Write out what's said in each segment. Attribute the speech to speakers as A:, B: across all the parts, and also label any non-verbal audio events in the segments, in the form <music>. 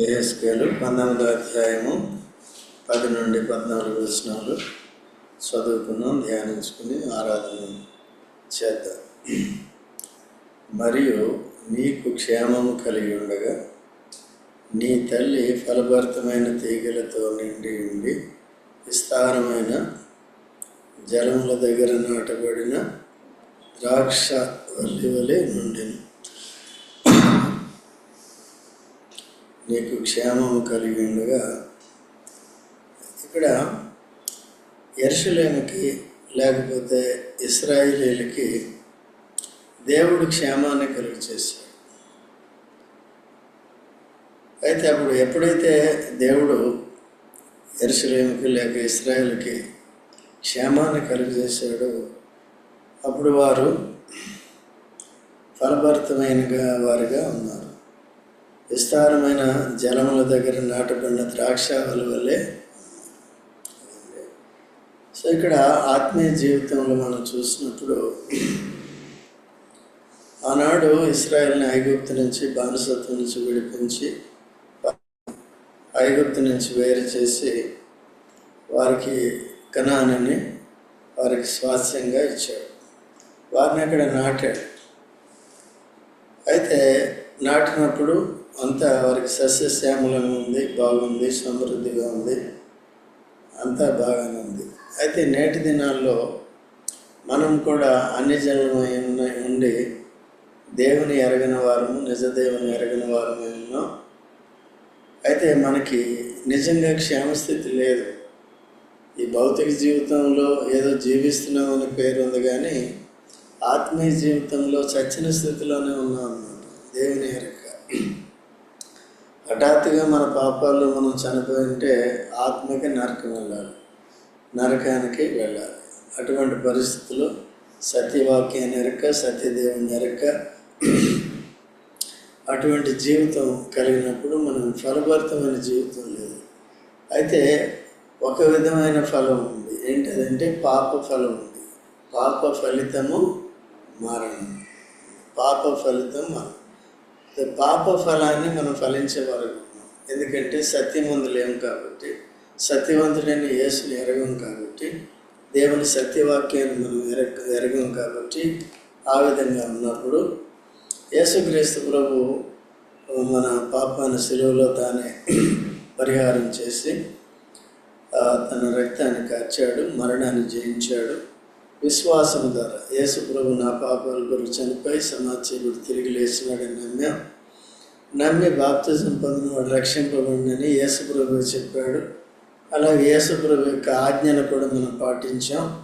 A: ఏఎస్కేలు పంతొమ్మిదో అధ్యాయము పది నుండి పద్నాలుగు వచనాలు చదువుకున్నాం ధ్యానించుకుని ఆరాధన చేద్దాం. మరియు నీకు క్షేమము కలిగి ఉండగా నీ తల్లి ఫలభరితమైన తీగలతో నిండి ఉండి విస్తారమైన జలముల దగ్గర నాటబడిన ద్రాక్ష వల్లి వలె నుండిను. నీకు క్షేమం కలిగి ఉండగా ఇక్కడ ఎరుసలేమికి లేకపోతే ఇస్రాయిలీలకి దేవుడు క్షేమాన్ని కలుగు చేశాడు అయితే అప్పుడు ఎప్పుడైతే దేవుడు ఎరుసలేమికి లేక ఇస్రాయిల్కి క్షేమాన్ని కలుగు చేశాడో అప్పుడు వారు ఫలభరితమైనగా వారిగా ఉన్నారు. విస్తారమైన జలముల దగ్గర నాటబడిన ద్రాక్ష వలె. సో ఇక్కడ ఆత్మీయ జీవితంలో మనం చూసినప్పుడు ఆనాడు ఇస్రాయల్ని ఐగుప్తు నుంచి బానిసత్వం నుంచి విడిపించి ఐగుప్తు నుంచి వేరు చేసి వారికి కణాన్ని వారికి స్వాస్థ్యంగా ఇచ్చాడు. వారిని అక్కడ నాటాడు. అయితే నాటినప్పుడు అంతా వారికి సస్యశ్యామలంగా ఉంది బాగుంది సమృద్ధిగా ఉంది అంతా బాగానే ఉంది. అయితే నేటి దినాల్లో మనం కూడా అన్ని జన్మమై ఉన్న- ఉండి దేవుని ఎరగని వారము నిజ దేవుని ఎరగని వారము ఉన్నాం అయితే మనకి నిజంగా క్షేమస్థితి లేదు. ఈ భౌతిక జీవితంలో ఏదో జీవిస్తున్నామని పేరు ఉంది కానీ ఆత్మీయ జీవితంలో చచ్చిన స్థితిలోనే ఉన్నాం అన్నమాట. దేవుని ఎరక హఠాత్తుగా మన పాపాలు మనం చనిపోయింటే ఆత్మకి నరకం వెళ్ళాలి. నరకానికి వెళ్ళాలి. అటువంటి పరిస్థితుల్లో సత్యవాక్యం ఎరక సత్యదేవుని ఎరక అటువంటి జీవితం కలిగినప్పుడు మనం ఫలభరితమైన జీవితం లేదు. అయితే ఒక విధమైన ఫలం ఉంది. ఏంటంటే పాప ఫలం ఉంది. పాప ఫలితము మరణం. పాప ఫలితం మరణం. పాప ఫలాన్ని మనం ఫలించే ఎందుకంటే సత్యమందు లేము కాబట్టి సత్యవంతుడైన యేసుని ఎరగం కాబట్టి దేవుని సత్యవాక్యాన్ని మనం ఎరగ ఎరగం కాబట్టి ఆ విధంగా ఉన్నప్పుడు యేసుక్రీస్తు ప్రభు మన పాపాన్ని సెలవులో తానే <clears throat> పరిహారం చేసి తన రక్తాన్ని కార్చాడు మరణాన్ని జయించాడు. విశ్వాసం ద్వారా యేసుప్రభు నా పాపాల కొరకు చనిపోయి సమాజకుడు తిరిగి లేచినాడని నమ్మాం. నమ్మి బాప్తిజం పొందిన వాడు రక్షింపబడిందని యేసుప్రభు చెప్పాడు. అలాగే యేసుప్రభు యొక్క ఆజ్ఞను కూడా మనం పాటించాం.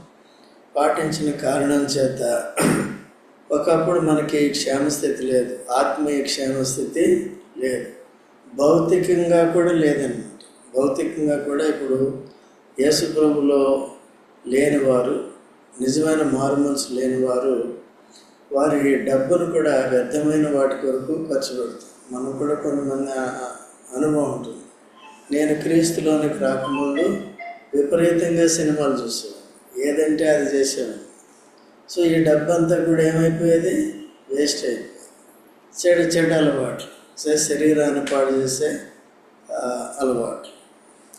A: పాటించిన కారణం చేత ఒకప్పుడు మనకి క్షేమస్థితి లేదు ఆత్మీయ క్షేమస్థితి లేదు. భౌతికంగా కూడా లేదన్నమాట. భౌతికంగా కూడా ఇప్పుడు యేసుప్రభులో లేనివారు నిజమైన మారుమనసు లేనివారు వారి డబ్బును కూడా వ్యర్థమైన వాటి కొరకు ఖర్చు పెడతారు మనం కూడా కొంతమంది అనుభవం ఉంటుంది. నేను క్రీస్తులోనికి రాకముందు విపరీతంగా సినిమాలు చూసేవాడు ఏదంటే అది చేసేవాడు సో ఈ డబ్బు అంతా కూడా ఏమైపోయేది? వేస్ట్ అయిపోయింది. చెడు చెడు అలవాట్లు. సో శరీరాన్ని పాడు చేసే అలవాట్లు.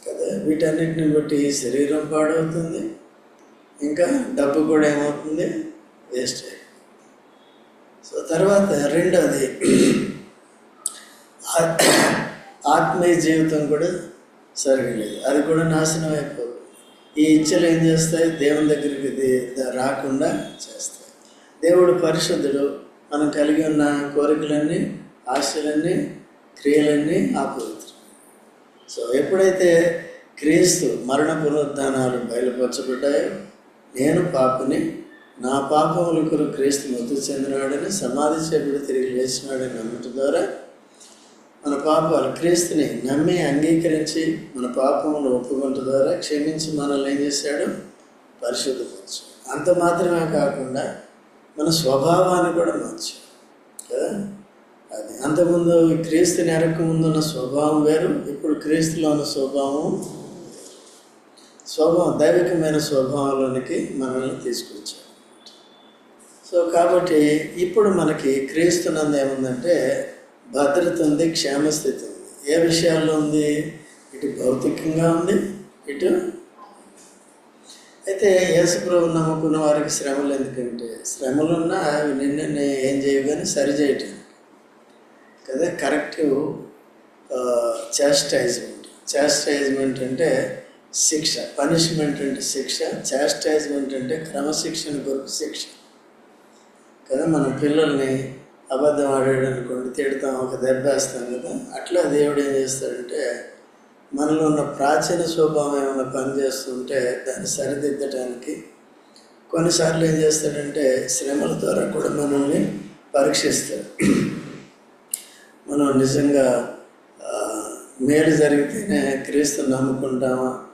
A: కదా? వీటన్నిటిని బట్టి శరీరం పాడవుతుంది. ఇంకా డబ్బు కూడా ఏమవుతుంది? వేస్ట్ సో తర్వాత రెండవది ఆత్మీయ జీవితం కూడా సరిగా అది కూడా నాశనం అయిపోతుంది. ఈ ఇచ్చలు ఏం చేస్తాయి? దేవుని దగ్గరికి రాకుండా చేస్తాయి. దేవుడు పరిశుద్ధుడు. మనం కలిగి ఉన్న కోరికలన్నీ ఆశలన్నీ క్రియలన్నీ ఆపవిత్రం సో ఎప్పుడైతే క్రీస్తు మరణ పునరుద్ధానాలు బయలుపరచబడ్డాయో నేను పాపని నా పాపముల కొరకు క్రీస్తు మృతి చెందినాడని సమాధి చేయబడి తిరిగి లేచినాడని నమ్మటం ద్వారా మన పాపాలు క్రీస్తుని నమ్మి అంగీకరించి మన పాపములు ఒప్పుకుంట ద్వారా క్షమించి మనల్ని ఏం చేశాడు? పరిశుద్ధపరచు అంత మాత్రమే కాకుండా మన స్వభావాన్ని కూడా మార్చు కదా? అది అంతకుముందు క్రీస్తుని నెరకు ముందు ఉన్న స్వభావం వేరు ఇప్పుడు క్రీస్తులో ఉన్న స్వభావం స్వభావం దైవికమైన స్వభావంలోనికి మనల్ని తీసుకొచ్చాడు సో కాబట్టి ఇప్పుడు మనకి క్రీస్తునందు ఏముందంటే భద్రత ఉంది క్షేమస్థితి ఉంది. ఏ విషయాల్లో ఉంది? ఇటు భౌతికంగా ఉంది ఇటు అయితే యేసుప్రభు నమ్ముకున్న వారికి శ్రమలు ఎందుకంటే శ్రమలున్నా అవి నిన్న ఏం చేయవు కానీ సరి చేయటం కదా కరెక్టివ్ చాస్టైజ్మెంట్ చాస్టైజ్మెంట్ అంటే శిక్ష పనిష్మెంట్ అంటే శిక్ష చాస్టైజ్మెంట్ అంటే క్రమశిక్షణ కొరకు శిక్ష. కదా మన పిల్లల్ని అబద్ధం ఆడాడు అనుకోండి తిడతాం ఒక దెబ్బ వేస్తాం కదా అట్లా దేవుడు ఏం చేస్తాడంటే మనలో ఉన్న ప్రాచీన స్వభావం ఏమైనా పని చేస్తుంటే దాన్ని సరిదిద్దటానికి కొన్నిసార్లు ఏం చేస్తాడంటే శ్రమల ద్వారా కూడా మనల్ని పరీక్షిస్తాడు. మనం నిజంగా మేలు జరిగితేనే క్రీస్తు నమ్ముకుంటామా?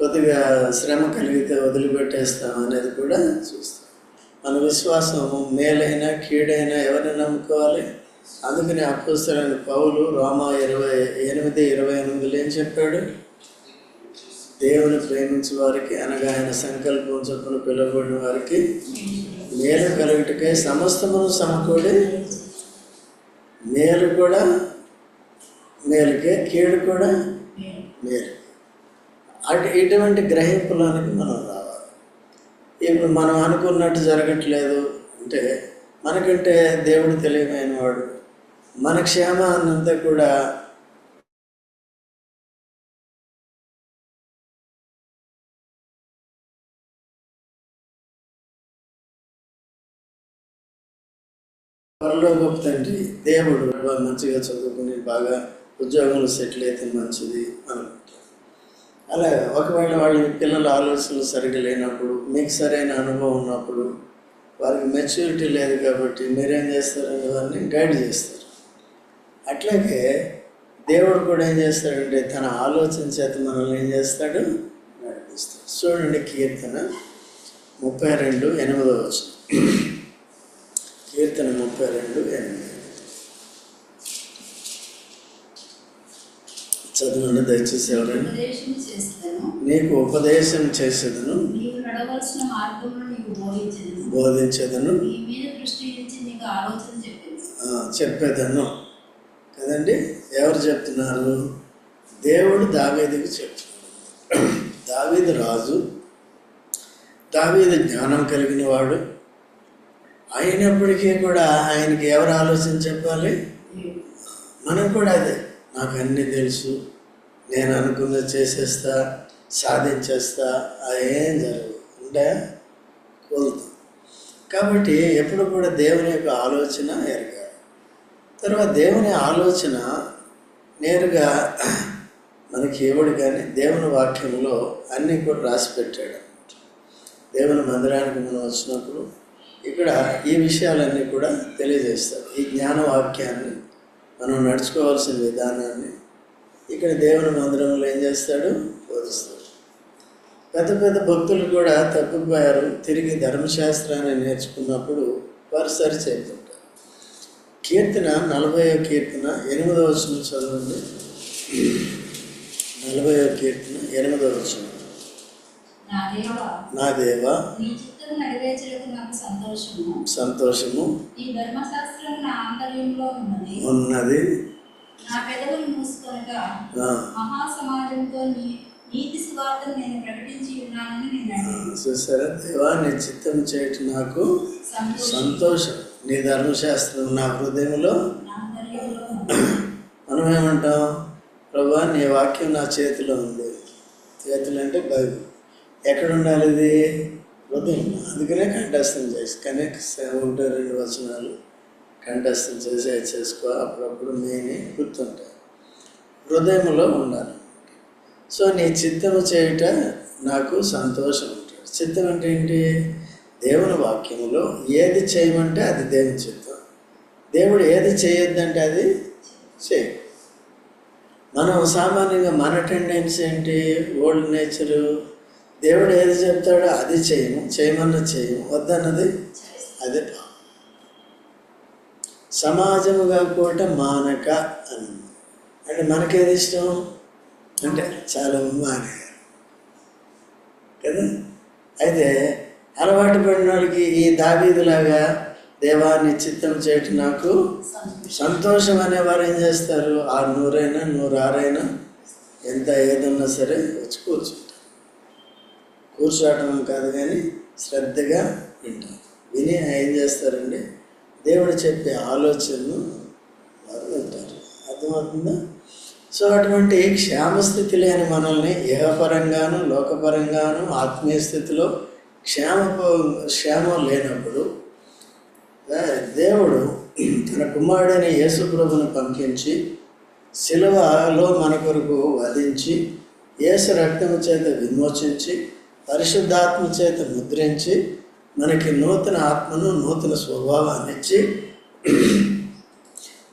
A: కొద్దిగా శ్రమ కలిగితే వదిలిపెట్టేస్తాం అనేది కూడా చూస్తాం. మన విశ్వాసం మేలైనా కీడైనా ఎవరిని నమ్ముకోవాలి? అందుకని అపుస్తలైన పౌలు రామా ఇరవై ఎనిమిది ఇరవై ఎనిమిదిలో ఏం చెప్పాడు? దేవుని ప్రేమించే వారికి అనగా ఆయన సంకల్పం చొప్పున పిలువబడిన వారికి మేలు కలుగుటకై సమస్తమును సమకూడి మేలు కూడా మేలుకే కీడు కూడా మేలు. అటు ఇటువంటి గ్రహింపులోనికి మనం రావాలి. ఇప్పుడు మనం అనుకున్నట్టు జరగట్లేదు అంటే మనకంటే దేవుడు తెలియమైన వాడు. మన క్షేమాన్నంతా కూడా త్వరలో గొప్ప తండ్రి దేవుడు మంచిగా చదువుకుని బాగా ఉద్యోగంలో సెటిల్ అయితే మంచిది అనుకుంటాం. అలా ఒకవేళ వాళ్ళ పిల్లల ఆలోచనలు సరిగ్గా లేనప్పుడు మీకు సరైన అనుభవం ఉన్నప్పుడు వారికి మెచ్యూరిటీ లేదు కాబట్టి మీరేం చేస్తారు వారిని గైడ్ చేస్తారు. అట్లాగే దేవుడు కూడా ఏం చేస్తాడంటే తన ఆలోచన చేత మనల్ని ఏం చేస్తాడు? నడిపిస్తాడు. చూడండి కీర్తన ముప్పై రెండు ఎనిమిదో వచ్చిన కీర్తన ముప్పై రెండు ఎనిమిది. చదవండి దయచేసి ఎవరైనా నీకు ఉపదేశం చేసేదను. బోధించేదను. చెప్పేదను. కదండి? ఎవరు చెప్తున్నారు? దేవుడు దావీదుకి చెప్తున్నాడు. దావీదు రాజు. దావీదు జ్ఞానం కలిగిన వాడు. అయినప్పటికీ కూడా ఆయనకి ఎవరు ఆలోచన చెప్పాలి? మనం కూడా అదే. నాకు అన్నీ తెలుసు. నేను అనుకున్నది చేసేస్తా సాధించేస్తా అదేం జరగదు. అంటే కోలుతాం కాబట్టి ఎప్పుడు కూడా దేవుని యొక్క ఆలోచన ఎరగాలి. తర్వాత దేవుని ఆలోచన నేరుగా మనకి ఇవ్వడు కానీ దేవుని వాక్యంలో అన్నీ కూడా రాసి పెట్టాడు అనమాట దేవుని మందిరానికి మనం వచ్చినప్పుడు ఇక్కడ ఈ విషయాలన్నీ కూడా తెలియజేస్తారు ఈ జ్ఞాన వాక్యాన్ని మనం నడుచుకోవాల్సిన విధానాన్ని ఇక్కడ దేవుని మందిరంలో ఏం చేస్తాడు? బోధిస్తాడు. పెద్ద పెద్ద భక్తులు కూడా తప్పిపోయారు. తిరిగి ధర్మశాస్త్రాన్ని నేర్చుకున్నప్పుడు వారు సరి చేయకుంటారు కీర్తన నలభైవ కీర్తన ఎనిమిదవ వచనం చదవండి. నలభైవ కీర్తన ఎనిమిదవ వచనం.
B: నా దేవా నాకు సంతోషము.
A: సంతోషము.
B: ఈ ధర్మశాస్త్రం నా ఆంతర్యంలో ఉన్నది.
A: ఉన్నది.
B: నా పెదవులు మూసుకొనగా
A: ఆ,
B: మహాసమాజంతో నీ నీతి సువార్తను నేను ప్రకటించి ఉన్నానని నేను అడిగాను.
A: చూసారా? దేవా నీ చిత్తం చేయటం నాకు
B: సంతోషం.
A: నీ ధర్మశాస్త్రం నా హృదయంలో మనం ఏమంటాం? ప్రభా నీ వాక్యం నా చేతిలో ఉంది. చేతులు అంటే బైబిల్. ఎక్కడ ఉండాలి ఇది హృదయం అందుకనే కంఠస్థం చేసి కనుక ఒకటి రెండు వచనాలు. కంఠస్థం చేసి అది చేసుకో అప్పుడప్పుడు నేనే గుర్తుంటాయి హృదయంలో ఉండాలి. సో నీ చిత్తము చేయుట నాకు సంతోషం ఉంటుంది చిత్తం అంటే ఏంటి? దేవుని వాక్యంలో ఏది చేయమంటే అది దేవుని చిత్తం. దేవుడు ఏది చేయొద్దంటే అది చేయ. మనం సామాన్యంగా మన టెండెన్సీ ఏంటి? ఓల్డ్ నేచరు దేవుడు ఏది చెప్తాడో అది చేయము. చేయమన్నది చేయము. వద్దన్నది అదే పాపం. సమాజముగా కూడా మానక అన్న అంటే మనకేది ఇష్టం? అంటే చాలా మానే కదా? అయితే అలవాటు పడిన వాళ్ళకి ఈ దావీదులాగా దేవాన్ని చిత్తం చేయటం నాకు సంతోషం అనేవారు ఏం చేస్తారు? ఆ నూరైనా నూరారైనా ఎంత ఏదన్నా సరే వచ్చి కూర్చుంటారు. కూర్చోవటం కాదు కానీ శ్రద్ధగా వింటారు విని ఏం చేస్తారండి దేవుడు చెప్పే ఆలోచనను వారు వింటారు అర్థమవుతుందా? సో అటువంటి క్షేమస్థితి లేని మనల్ని ఏహపరంగాను లోకపరంగాను ఆత్మీయ స్థితిలో క్షేమ క్షేమం లేనప్పుడు దేవుడు తన కుమారుడైన యేసుప్రభును పంపించి శిలువలో మన కొరకు వధించి యేసు రక్తము చేత విమోచించి పరిశుద్ధాత్మ చేత ముద్రించి మనకి నూతన ఆత్మను నూతన స్వభావాన్ని ఇచ్చి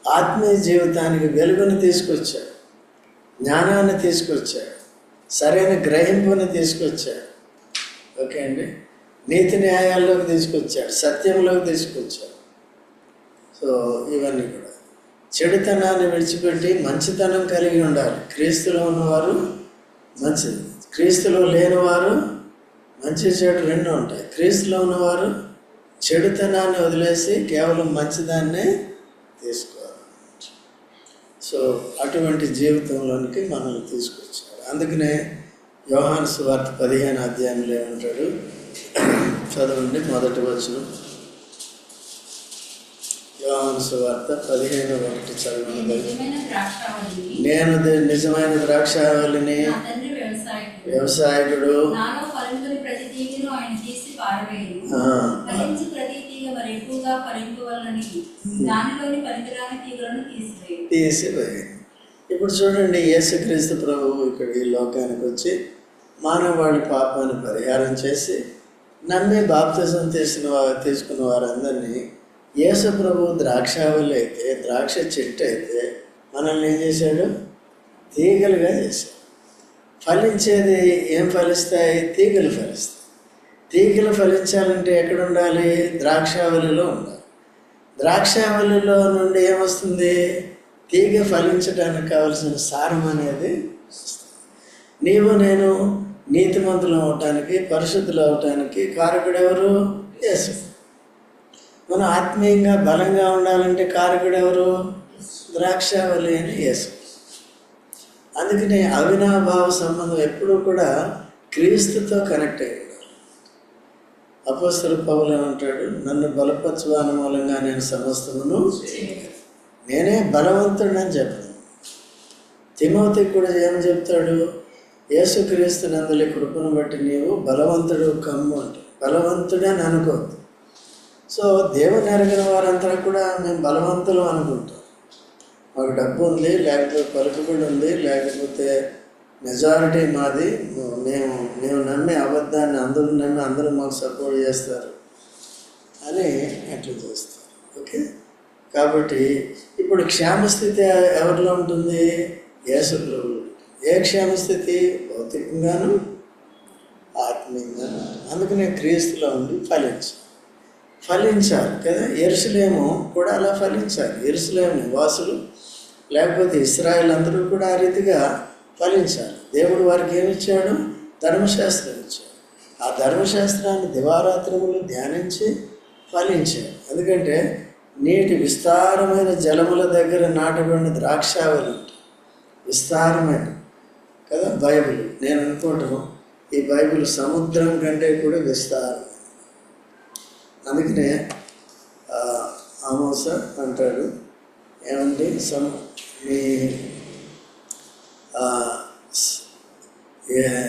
A: ఆత్మీయ జీవితానికి వెలుగుని తీసుకొచ్చాడు జ్ఞానాన్ని తీసుకొచ్చాడు సరైన గ్రహింపుని తీసుకొచ్చాడు. ఓకే అండి? నీతి న్యాయాల్లోకి తీసుకొచ్చాడు సత్యంలోకి తీసుకొచ్చాడు. సో ఇవన్నీ కూడా. చెడుతనాన్ని విడిచిపెట్టి మంచితనం కలిగి ఉండాలి. క్రీస్తులో ఉన్నవారు మంచిది. క్రీస్తులో లేనివారు మంచి చెడు రెండు ఉంటాయి. క్రీస్తులో ఉన్నవారు చెడుతనాన్ని వదిలేసి కేవలం మంచిదాన్నే తీసుకోవాలి. సో అటువంటి జీవితంలోనికి మనల్ని తీసుకొచ్చాడు. అందుకనే యోహాను సువార్త పదిహేను అధ్యాయంలో ఏమంటాడు? చదవండి మొదటి వచనం. యోహాను సువార్త పదిహేను ఒకటి చదవండి. నేను నిజమైన ద్రాక్షావళిని
B: వ్యవసాయకుడు. తీసివేయు
A: ఇప్పుడు చూడండి యేసుక్రీస్తు ప్రభువు ఇక్కడ ఈ లోకానికి వచ్చి మానవాళి పాపాన్ని పరిహారం చేసి నమ్మి బాప్తిజం తీసిన తీసుకున్న వారందరినీ యేసు ప్రభు ద్రాక్షావళి అయితే ద్రాక్ష చెట్టు అయితే మనల్ని ఏం చేశాడు? తీగలుగా చేశాడు. ఫలించేది ఏం ఫలిస్తాయి? తీగలు ఫలిస్తాయి. తీగలు ఫలించాలంటే ఎక్కడ ఉండాలి ద్రాక్షావళిలో ఉండాలి. ద్రాక్షావళిలో నుండి ఏమొస్తుంది? తీగ ఫలించడానికి కావలసిన సారం అనేది నీవు నేను నీతిమంతులు అవటానికి పరిశుద్ధులు అవటానికి కారకుడు ఎవరు? యేసు. మనం ఆత్మీయంగా బలంగా ఉండాలంటే కారకుడు ఎవరు? ద్రాక్షావళి అని యేసు. అందుకని అవినాభావ సంబంధం ఎప్పుడూ కూడా క్రీస్తుతో కనెక్ట్ అయ్యింది. ఉండాలి పౌలు అంటాడు నన్ను బలపరచువాని మూలంగా నేను సమస్తమును నేనే బలవంతుడని చెప్పను. తిమోతి కూడా ఏం చెప్తాడు? యేసుక్రీస్తు నందులి కృపను బట్టి నీవు బలవంతుడు కమ్ము అంటే. బలవంతుడని అనుకోవద్దు. సో దేవుని ఎరగిన వారంతా కూడా మేము బలవంతులు అనుకుంటాం. మాకు డబ్బు ఉంది లేకపోతే పలుకుబడి ఉంది లేకపోతే మెజారిటీ మాది. మేము మేము నమ్మి అబద్ధాన్ని అందరూ నమ్మి అందరూ మాకు సపోర్ట్ చేస్తారు. అని అట్లా చేస్తారు. ఓకే? కాబట్టి ఇప్పుడు క్షేమస్థితి ఎవరిలో ఉంటుంది? యేసు ఏ క్షేమస్థితి? భౌతికంగాను ఆత్మీయంగాను. అందుకనే క్రీస్తులో ఉండి ఫలించాలి ఫలించాలి కదా? ఎరుసలేము కూడా అలా ఫలించాలి. ఎరుసలేము నివాసులు లేకపోతే ఇస్రాయల్ అందరూ కూడా ఆ రీతిగా ఫలించాలి. దేవుడు వారికి ఏమిచ్చాడు ధర్మశాస్త్రం ఇచ్చాడు. ఆ ధర్మశాస్త్రాన్ని దివారాత్రములు ధ్యానించి ఫలించాడు. ఎందుకంటే నీటి విస్తారమైన జలముల దగ్గర నాటబడిన ద్రాక్షావళి విస్తారమైన కదా? బైబిల్. నేను అనుకోవటం ఈ బైబిల్ సముద్రం కంటే కూడా విస్తారం అందుకనే ఆ, ఆమోస అంటాడు ఏమండి? సమ మీ స-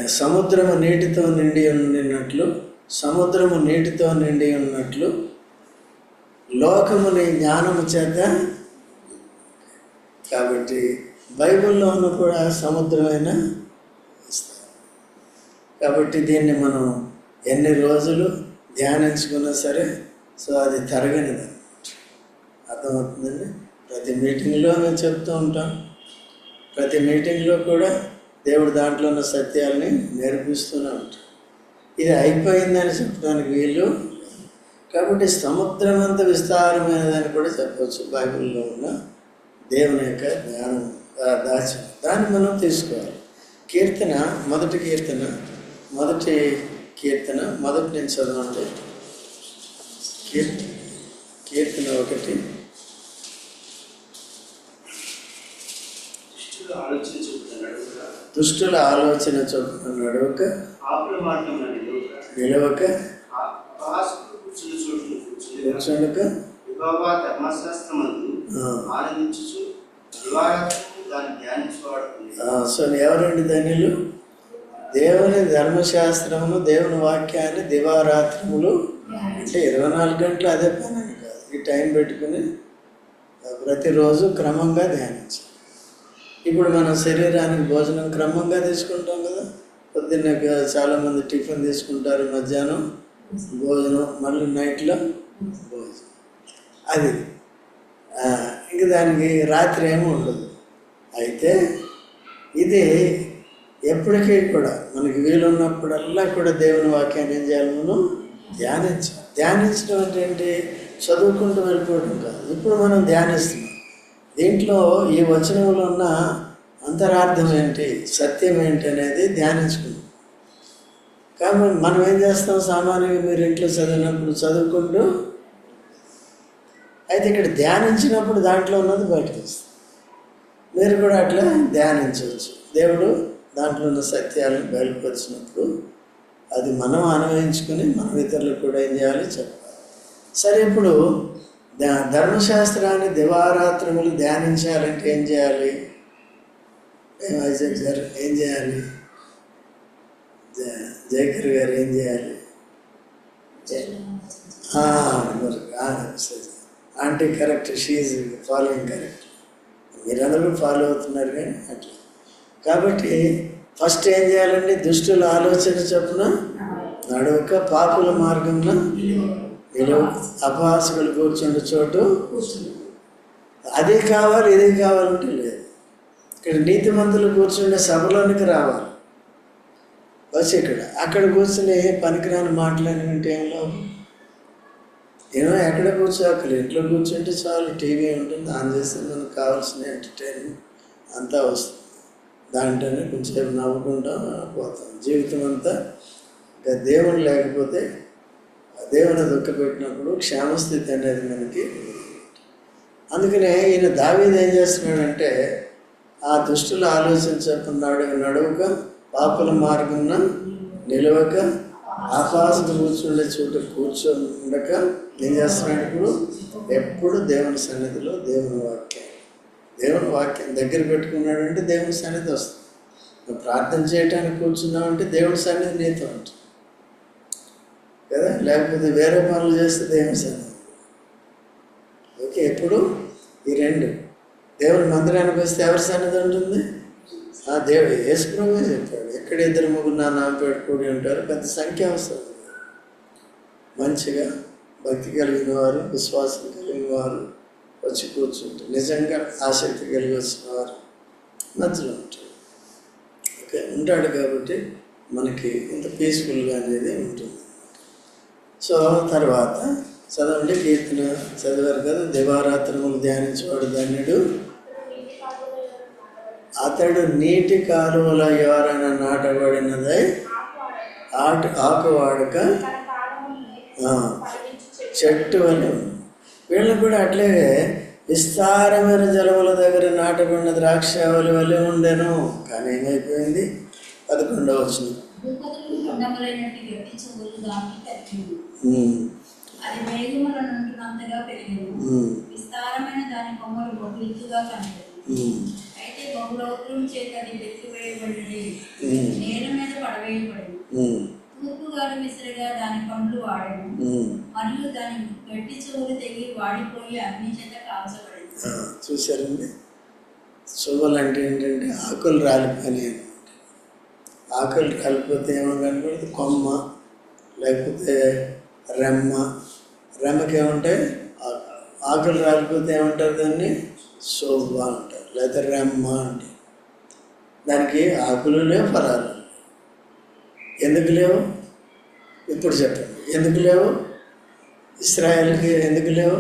A: సముద్రము నీటితో నిండి ఉండినట్లు సముద్రము నీటితో నిండి ఉన్నట్లు లోకముని జ్ఞానము చేత కాబట్టి బైబిల్లో ఉన్న కూడా సముద్రమైన కాబట్టి దీన్ని మనం ఎన్ని రోజులు ధ్యానించుకున్నా సరే సో అది తరగనిది అర్థమవుతుందండి? ప్రతి మీటింగ్లో మేము చెప్తూ ఉంటాం. ప్రతి మీటింగ్లో కూడా దేవుడు దాంట్లో ఉన్న సత్యాల్ని నేర్పిస్తూనే ఉంటాం ఇది అయిపోయిందని చెప్పడానికి వీలు కాబట్టి సముద్రం అంత విస్తారమైనదని కూడా చెప్పవచ్చు బైబిల్లో ఉన్న దేవుని యొక్క జ్ఞానం దాచి దాన్ని మనం తీసుకోవాలి. కీర్తన మొదటి కీర్తన మొదటి కీర్తన మొదటి నేను చదవండి. కీర్తన కీర్తన ఒకటి
C: దుష్టులు ఆలోచన చెబుతున్నాడు
A: దుష్టుల ఆలోచన చొప్పున నడవక
C: నిలువక
A: కూర్చోనక సో ఎవరండి ధనులు దేవుని ధర్మశాస్త్రమును దేవుని వాక్యాన్ని దివారాత్రములు అంటే ఇరవై నాలుగు గంటలు అదే పని కాదు. ఈ టైం పెట్టుకుని ప్రతిరోజు క్రమంగా ధ్యానించాలి. ఇప్పుడు మన శరీరానికి భోజనం క్రమంగా తీసుకుంటాం కదా. పొద్దున్న చాలామంది టిఫిన్ తీసుకుంటారు మధ్యాహ్నం. భోజనం మళ్ళీ నైట్లో భోజనం. అది. ఇంక దానికి రాత్రి ఏమి ఉండదు. అయితే ఇది ఎప్పటికీ కూడా మనకి వీలున్నప్పుడల్లా కూడా దేవుని వాక్యాన్ని ఏం చేయాలి మనం? ధ్యానించాలి. ధ్యానించడం అంటే ఏంటి? చదువుకుంటూ వెళ్ళిపోవడం కాదు. ఇప్పుడు మనం ధ్యానిస్తున్నాం. దీంట్లో ఈ వచనంలో ఉన్న అంతరార్థం ఏంటి సత్యం ఏంటి అనేది ధ్యానించుకున్నాం కాబట్టి మనం ఏం చేస్తాం? సామాన్యంగా మీరు ఇంట్లో చదివినప్పుడు చదువుకుంటూ అయితే ఇక్కడ ధ్యానించినప్పుడు దాంట్లో ఉన్నది బయటకు వస్తుంది. మీరు కూడా అట్లా ధ్యానించవచ్చు. దేవుడు దాంట్లో ఉన్న సత్యాలను బయలుపరిచినప్పుడు అది మనం అన్వయించుకొని మనం ఇతరులకు కూడా ఏం చేయాలి చెప్పాలి. సరే ఇప్పుడు ధర్మశాస్త్రాన్ని దివారాత్రములు ధ్యానించాలంటే ఏం చేయాలి? వైజాగ్ గారు ఏం చేయాలి? జయకర్ గారు ఏం చేయాలి? సరే. Aunty correct she following correct. మీరందరూ ఫాలో అవుతున్నారు కానీ అట్లా. కాబట్టి ఫస్ట్ ఏం చేయాలండి దుష్టుల ఆలోచన చొప్పున నడవక పాపుల మార్గంలో నిలవ అపహాసకులు కూర్చుండే చోటు అదే కావాలి ఇదే కావాలంటే లేదు. ఇక్కడ నీతిమంతులు కూర్చుండే సభలోనికి రావాలి. బస్ ఇక్కడ. అక్కడ కూర్చుని పనికిరాని మాటలని వింటే ఏం లాభం ఏమో ఎక్కడ కూర్చోక్కలు ఇంట్లో కూర్చుంటే చాలు టీవీ ఉంటుంది ఆన్ చేస్తే మనకు కావాల్సిన ఎంటర్టైన్మెంట్ అంతా వస్తుంది. దాంట్లోనే కొంచెంసేపు నవ్వుకుంటాం పోతాం. జీవితం అంతా ఇంకా దేవుడు లేకపోతే దేవుని దుఃఖపెట్టినప్పుడు క్షేమస్థితి అనేది మనకి. అందుకనే ఈయన దావీదు ఏం చేస్తున్నాడంటే ఆ దుష్టుల ఆలోచన చెప్పున్నాడు నడువుక పాపుల మార్గంన నిలవక ఆకాశం కూర్చుండే చోట కూర్చోండక ఏం చేస్తున్నాడు ఇప్పుడు? ఎప్పుడు దేవుని సన్నిధిలో దేవుని వాక్యం దేవుని వాక్యం దగ్గర పెట్టుకున్నాడంటే దేవుని సన్నిధి వస్తుంది. నువ్వు ప్రార్థన చేయడానికి కూర్చున్నావంటే దేవుని సన్నిధి నీతో ఉంటుంది. కదా? లేకపోతే వేరే పనులు చేస్తే దేవుని సన్నిధి ఓకే ఎప్పుడు? ఈ రెండు. దేవుని మందిరానికి వస్తే ఎవరి సన్నిధి ఉంటుంది? ఆ దేవుడు యేసుప్రభే చెప్పాడు. ఎక్కడ ఇద్దరు ముగ్గురు నా నామ పెట్టుకుని ఉంటారు పెద్ద సంఖ్య అవసరం మంచిగా భక్తి కలిగిన వారు విశ్వాసం కలిగిన వారు వచ్చి కూర్చుంటారు. నిజంగా ఆసక్తి కలిగి వచ్చిన వారు మధ్యలో ఉంటారు. ఓకే ఉంటాడు కాబట్టి మనకి ఇంత పీస్ఫుల్గా అనేది ఉంటుంది. సో తర్వాత చదవండి కీర్తన చదివారు కదా దివారాత్రములు ధ్యానించేవాడు ధన్యుడు. అతడు నీటి కాలువల ఎవరైన నాటబడినదై ఆట ఆకు వాడక చెట్టు అని వీళ్ళు కూడా అట్లే విస్తారమైన జలముల దగ్గర నాటబడిన ద్రాక్ష వలి వలె ఉండెను. కానీ ఏమైపోయింది? పదకొండవ వచ్చింది
B: దానికి కలిగింది
A: ఉమ్,
B: అది పెరిగింది.
A: ఉమ్,
B: విస్తారమైన దాని కొమ్మలు బహు ఎత్తుగా అయితే బహుళోత్రం చేత అది వెతికివేయబడి
A: ఉమ్,
B: నేల మీద పడవేయబడింది.
A: ఉమ్,
B: తూర్పు గాలి విసిరగా దాని పండ్లు వాడను.
A: ఉమ్.
B: మరియు దాని గట్టి చెవులు తెగి వాడిపోయి అగ్ని చేత కాల్చబడింది.
A: ఆ, చూశారండి? అంటే ఏంటంటే ఆకులు రాలిపోయినాయి. అనమాట ఆకులు రాలిపోతే ఏమో కనపడుతుంది కొమ్మ లేకపోతే రెమ్మ. రెమ్మకి ఏముంటాయి ఆకు- ఆకులు రాలిపోతే ఏమంటారు దాన్ని? శోభ అంటారు లేకపోతే రెమ్మ అంటారు. దానికి ఆకులు లేవు ఫలాలు. ఎందుకు లేవు? ఇప్పుడు చెప్పండి. ఎందుకు లేవు? ఇస్రాయల్కి ఎందుకు లేవు?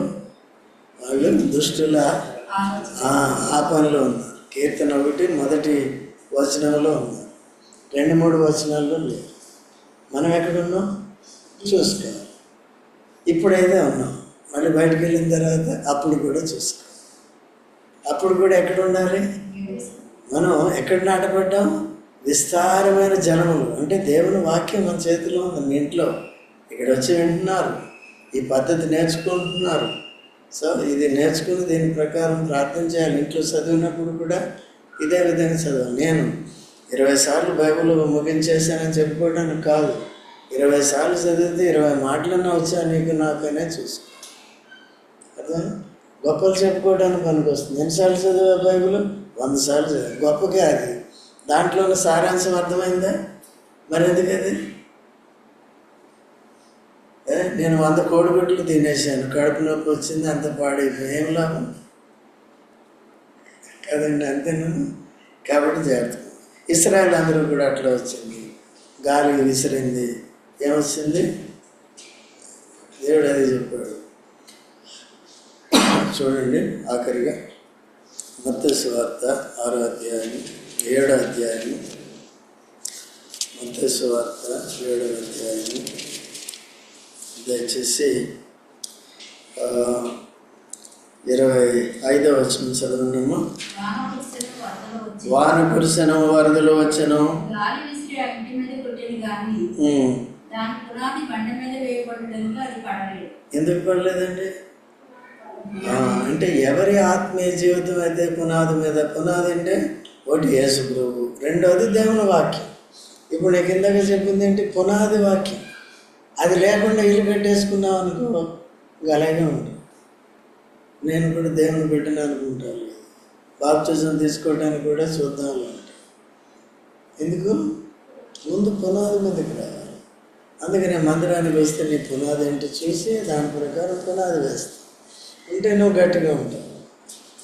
A: వాళ్ళు దుష్టుల ఆ పనిలో ఉన్నారు. కీర్తన ఒకటి మొదటి వచనంలో ఉన్నారు రెండు మూడు వచనాల్లో లేదు. మనం ఎక్కడున్నాం? చూసుకోవాలి. ఇప్పుడైతే ఉన్నాం. మళ్ళీ బయటికి వెళ్ళిన తర్వాత అప్పుడు కూడా చూసుకో అప్పుడు కూడా ఎక్కడ ఉండాలి మనం ఎక్కడ నాటపడ్డాం విస్తారమైన జనములు. అంటే దేవుని వాక్యం మన చేతిలో ఉంది మీ ఇంట్లో. ఇక్కడ వచ్చి వింటున్నారు. ఈ పద్ధతి నేర్చుకుంటున్నారు. సో ఇది నేర్చుకుని దీని ప్రకారం ప్రార్థన చేయాలి. ఇంట్లో చదివినప్పుడు కూడా ఇదే విధంగా చదవాలి. నేను ఇరవై సార్లు బైబిల్ ముగించేసానని చెప్పుకోవడానికి కాదు. ఇరవై సార్లు చదివితే ఇరవై మాటలన్నా వచ్చా నీకు నాకనే చూసుకో. అర్థం గొప్పలు చెప్పుకోవడానికి పనికి వస్తుంది. ఎన్నిసార్లు చదివా బైబిల్? వంద సార్లు చదివా. గొప్పకే అది. దాంట్లో ఉన్న సారాంశం అర్థమైందా? మరి ఎందుకది ఏ, నేను వంద కోడిగుడ్లు తినేసాను కడుపు నొప్పి వచ్చింది అంత పాడైపోయి ఏం లాభం? కదండి అంతేనా? కాబట్టి జాగ్రత్త. ఇస్రాయల్ అందరూ కూడా అట్లా వచ్చింది. గాలి విసిరింది. ఏమొచ్చింది? దేవుడు అదే చెప్పాడు. చూడండి ఆఖరిగా. మత్తయి వార్త ఆరో అధ్యాయం ఏడో అధ్యాయం. మత్తయి వార్త ఏడో అధ్యాయం. దయచేసి ఇరవై ఐదవ వచ్చిన చదవనమ్మా
B: వాన కురిసెను వరదలు వచ్చెను.
A: ఎందుకు పడలేదండి? అంటే ఎవరి ఆత్మీయ జీవితం అయితే పునాది మీద పునాది అంటే ఒకటి యేసు ప్రభు. రెండవది దేవుని వాక్యం. ఇప్పుడు నీకు ఇందాక చెప్పింది ఏంటి? పునాది వాక్యం. అది లేకుండా ఇల్లు కట్టేసుకున్నాం అనుకో అలాగే ఉంటుంది నేను కూడా దేవుని బిడ్డను అనుకుంటాను. బాప్టిజం తీసుకోవడానికి కూడా చూద్దాం ఎందుకు? ముందు పునాది మీదకి రావాలి. అందుకనే మందిరానికి వస్తే నీ పునాది ఏంటి చూసి దాని ప్రకారం పునాది వేస్తావు. ఉంటే నువ్వు గట్టిగా ఉంటావు.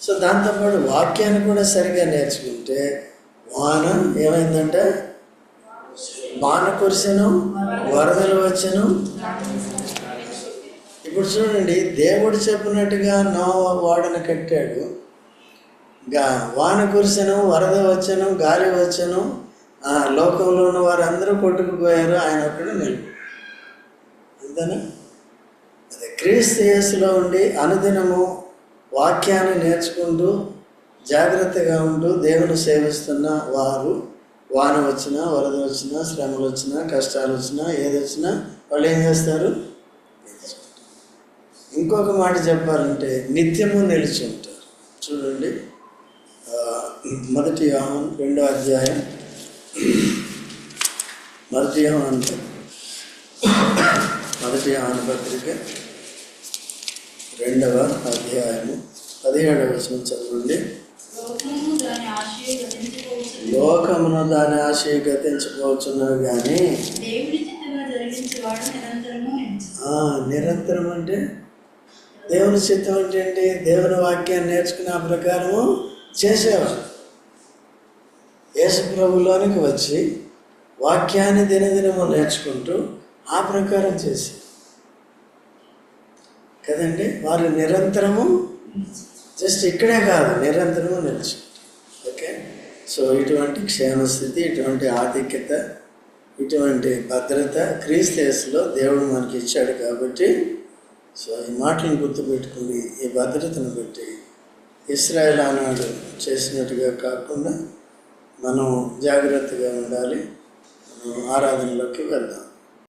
A: సో దాంతోపాటు వాక్యాన్ని కూడా సరిగా నేర్చుకుంటే వాన ఏమైందంటే వాన కురిసెను వరదలు వచ్చెను. ఇప్పుడు చూడండి దేవుడు చెప్పినట్టుగా నా వాడన కట్టాడు. గా వాన కురిసెను వరద వచ్చెను గాలి వచ్చెను లోకంలో ఉన్న వారందరూ కొట్టుకుపోయారు ఆయన ఒక్కడు నిలిపి అంతేనా? అదే క్రీస్తు యేసులో ఉండి అనుదినము వాక్యాన్ని నేర్చుకుంటూ జాగ్రత్తగా ఉంటూ దేవుని సేవిస్తున్న వారు వాన వచ్చినా వరద వచ్చినా శ్రమలు వచ్చినా కష్టాలు వచ్చినా ఏది వచ్చినా వాళ్ళు ఏం చేస్తారు? ఇంకొక మాట చెప్పాలంటే నిత్యము నిలిచి ఉంటారు. చూడండి. మొదటి యోహాన్ రెండో అధ్యాయం. మొదటి యోహాన్ మొదటి యోహాన్ పత్రిక రెండవ అధ్యాయము పదిహేడవ వచనం చదవండి. లోకమును దాని ఆశయ గతించుకోవచ్చున్నవి కానీ నిరంతరం అంటే దేవుని చిత్తం అంటే ఏంటి? దేవుని వాక్యాన్ని నేర్చుకునే ఆ ప్రకారము చేసేవారు యేసు ప్రభులోనికి వచ్చి వాక్యాన్ని దినదినము నేర్చుకుంటూ ఆ ప్రకారం చేసి కదండి? వారు నిరంతరము జస్ట్ ఇక్కడే కాదు నిరంతరము నిలిచి ఓకే? సో ఇటువంటి క్షేమస్థితి ఇటువంటి ఆధిక్యత ఇటువంటి భద్రత క్రీస్తేసులో దేవుడు మనకి ఇచ్చాడు కాబట్టి సో ఈ మాటలను గుర్తుపెట్టుకుని ఈ భద్రతను పెట్టి ఇస్రాయల్ ఆనాడు చేసినట్టుగా కాకుండా మనం జాగ్రత్తగా ఉండాలి. మనం ఆరాధనలోకి వెళ్దాం.